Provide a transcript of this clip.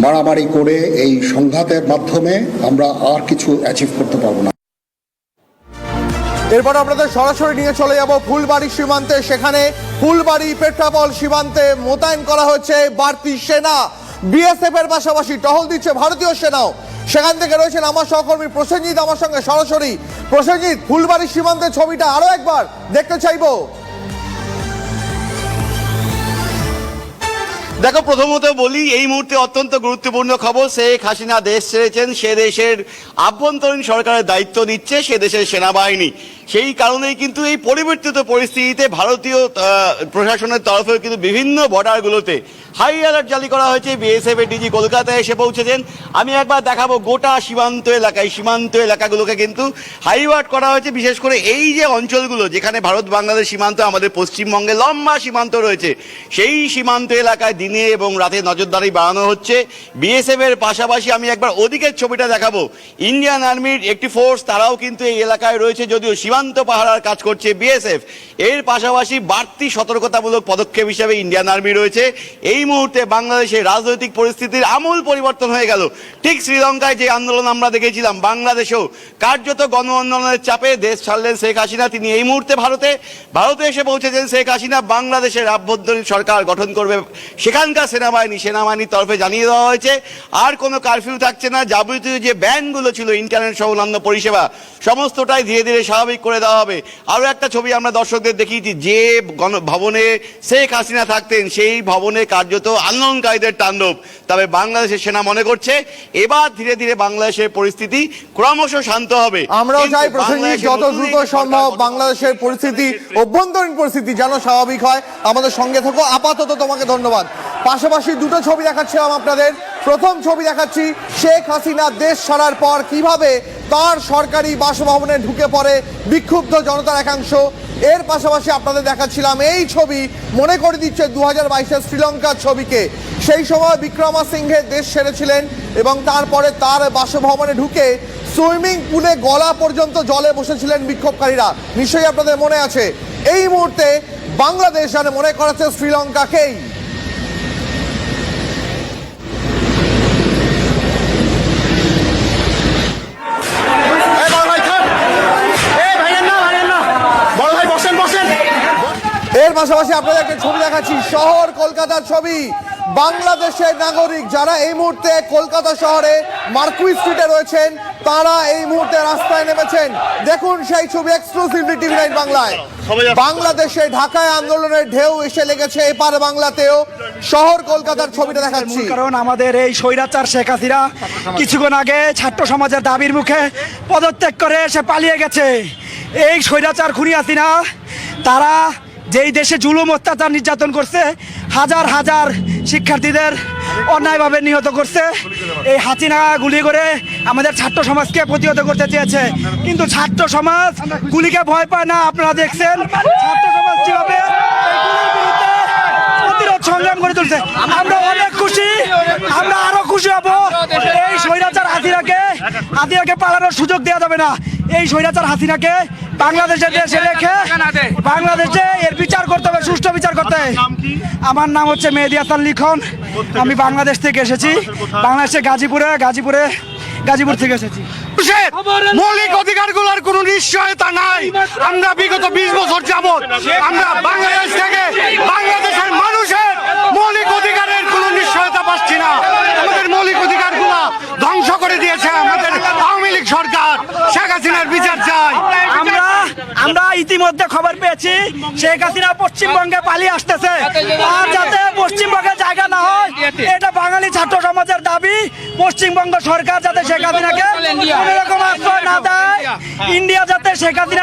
মারামারি করে এই সংঘাতের মাধ্যমে আমরা আর কিছু অ্যাচিভ করতে পারব না। এরপর আপনাদের সরাসরি নিয়ে চলে যাব ফুলবাড়ি সীমান্তে। সেখানে ফুলবাড়ি পেট্রাপল সীমান্তে মোতায়েন করা হয়েছে বাড়তি সেনা। বিএসএফ এর পাশাপাশি টহল দিচ্ছে ভারতীয় সেনাও। সেখান থেকে রয়েছেন আমার সহকর্মী প্রসেনজিৎ। আমার সঙ্গে সরাসরি প্রসেনজিৎ, ফুলবাড়ি সীমান্তের ছবিটা আরও একবার দেখতে চাইব। দেখো, প্রথমত বলি, এই মুহূর্তে অত্যন্ত গুরুত্বপূর্ণ খবর, শেখ হাসিনা দেশ ছেড়েছেন, সে দেশের আভ্যন্তরীণ সরকারের দায়িত্ব নিচ্ছে, সে দেশের সেনাবাহিনী। সেই কারণেই কিন্তু এই পরিবর্তিত পরিস্থিতিতে ভারতীয় প্রশাসনের তরফেও কিন্তু বিভিন্ন বর্ডারগুলোতে হাই অ্যালার্ট জারি করা হয়েছে। বিএসএফ এর ডিজি কলকাতায় এসে পৌঁছেছেন। আমি একবার দেখাবো গোটা সীমান্ত এলাকায়, সীমান্ত এলাকাগুলোকে কিন্তু হাইওয়ার্ট করা হয়েছে। বিশেষ করে এই যে অঞ্চলগুলো যেখানে ভারত, বাংলাদেশ সীমান্ত, আমাদের পশ্চিমবঙ্গে লম্বা সীমান্ত রয়েছে, সেই সীমান্ত এলাকায় দিনে এবং রাতে নজরদারি বাড়ানো হচ্ছে। বিএসএফ এর পাশাপাশি আমি একবার ওদিকের ছবিটা দেখাবো। ইন্ডিয়ান আর্মির একটি ফোর্স তারাও কিন্তু এই এলাকায় রয়েছে, যদিও সীমান্ত পাহারার কাজ করছে বিএসএফ। এর পাশাপাশি বাড়তি সতর্কতামূলক পদক্ষেপ হিসেবে ইন্ডিয়ান আর্মি রয়েছে। এই মুহূর্তে বাংলাদেশের রাজনৈতিক পরিস্থিতির আমূল পরিবর্তন হয়ে গেল। ঠিক শ্রীলঙ্কায় যে আন্দোলন আমরা দেখেছিলাম, বাংলাদেশেও কার্যত গণ আন্দোলনের চাপে দেশ ছাড়লেন শেখ হাসিনা। তিনি এই মুহূর্তে ভারতে ভারতে এসে পৌঁছেছেন শেখ হাসিনা। বাংলাদেশের আভ্যন্তরীণ সরকার গঠন করবে সেখানকার সেনাবাহিনী। সেনাবাহিনীর তরফে জানিয়ে দেওয়া হয়েছে, আর কোনো কারফিউ থাকছে না। যাবতীয় যে ব্যানগুলো ছিল ইন্টারনেট সহ অন্যান্য পরিষেবা, সমস্তটাই ধীরে ধীরে স্বাভাবিক করে দেওয়া হবে। আরও একটা ছবি আমরা দর্শকদের দেখিয়েছি যে গণ ভবনে শেখ হাসিনা থাকতেন সেই ভবনে কার্যত আন্দোলনকারীদের তাণ্ডব। তবে বাংলাদেশের সেনা মনে করছে এবার ধীরে ধীরে বাংলাদেশের পরিস্থিতি ক্রমশ শান্ত হবে। আমরাও চাই প্রসেনজিৎ যত দ্রুত সম্ভব বাংলাদেশের পরিস্থিতি। অভ্যন্তরীণ পরিস্থিতি যেন স্বাভাবিক হয়। আমাদের সঙ্গে থাকো। আপাতত তোমাকে ধন্যবাদ। পাশাপাশি দুটো ছবি দেখাচ্ছিলাম আপনাদের। প্রথম ছবি দেখাচ্ছি শেখ হাসিনা দেশ ছাড়ার পর কীভাবে তার সরকারি বাসভবনে ঢুকে পড়ে বিক্ষুব্ধ জনতার একাংশ। এর পাশাপাশি আপনাদের দেখাচ্ছিলাম এই ছবি, মনে করে দিচ্ছে দু হাজার বাইশের শ্রীলঙ্কার ছবিকে। সেই সময় বিক্রমা সিংহে দেশ ছেড়েছিলেন এবং তারপরে তার বাসভবনে ঢুকে সুইমিং পুলে গলা পর্যন্ত জলে বসেছিলেন বিক্ষোভকারীরা। নিশ্চয়ই আপনাদের মনে আছে, এই মুহূর্তে বাংলাদেশ যেন মনে করাচ্ছে শ্রীলঙ্কাকেই। পাশাপাশি আপনাদেরকে ছবি দেখাচ্ছি শহর কলকাতার ছবি। বাংলাদেশের নাগরিক যারা এই মুহূর্তে কলকাতা শহরে মার্কুই স্ট্রিটে রয়েছেন তারা এই মুহূর্তে রাস্তায় নেমেছেন। দেখুন সেই ছবি এক্সক্লুসিভলি টিভি নাইন বাংলায়। বাংলাদেশে ঢাকায় আন্দোলনের ঢেউ এসে লেগেছে এপার বাংলাতেও। শহর কলকাতার ছবিটা দেখাচ্ছি। কারণ আমাদের এই স্বৈরাচার শেখ হাসিনা। কিছুক্ষণ আগে ছাত্র সমাজের দাবির মুখে পদত্যাগ করে সে পালিয়ে গেছে। এই স্বৈরাচার খুনি হাসিনা তারা যেই দেশে জুলুম, অত্যাচার, নির্যাতন করছে, হাজার হাজার শিক্ষার্থীদের অন্যায়ভাবে নিহত করছে। এই হাসিনা গুলি করে আমাদের ছাত্র সমাজকে প্রতিহত করতে চেয়েছে। কিন্তু ছাত্র সমাজ গুলিকে ভয় পায় না, আপনারা দেখছেন? ছাত্র সমাজ কীভাবে সংগ্রাম করে তুলছে, আমরা অনেক খুশি, আমরা আরও খুশি হব। এই স্বৈরাচার হাসিনাকে হাসিনাকে পালানোর সুযোগ দেওয়া যাবে না। এই স্বৈরাচার হাসিনাকে বাংলাদেশের দেশে রেখে বাংলাদেশে এর বিচার করতে হবে সুষ্ঠু বিচার করতে হবে। আমার নাম হচ্ছে মেহেদি হাসান লিখন। আমি বাংলাদেশ থেকে এসেছি। বাংলাদেশে গাজীপুরে গাজীপুরে গাজীপুর থেকে এসেছি। মৌলিক অধিকারগুলোর কোনো নিশ্চয়তা নাই। আমরা বিগত বিশ বছর যাবৎ আমরা বাংলাদেশ থেকে বাংলাদেশের মানুষের মৌলিক অধিকারের কোনো নিশ্চয়তা পাচ্ছি না। আমাদের মৌলিক অধিকারগুলো ধ্বংস করে দিয়েছে আমাদের লীগ সরকার শেখ হাসিনার বিচার চাই। আমরা আমরা ইতিমধ্যে খবর পেয়েছি শেখ হাসিনা পশ্চিমবঙ্গে পালিয়ে আসতেছে। আর যাতে পশ্চিমবঙ্গে জায়গা না হয় এটা বাঙালি ছাত্র সমাজের দাবি। পশ্চিমবঙ্গ সরকার যাতে শেখ হাসিনাকে কোনো রকম আশ্রয় না দেয় ইন্ডিয়া যাতে শেখ হাসিনা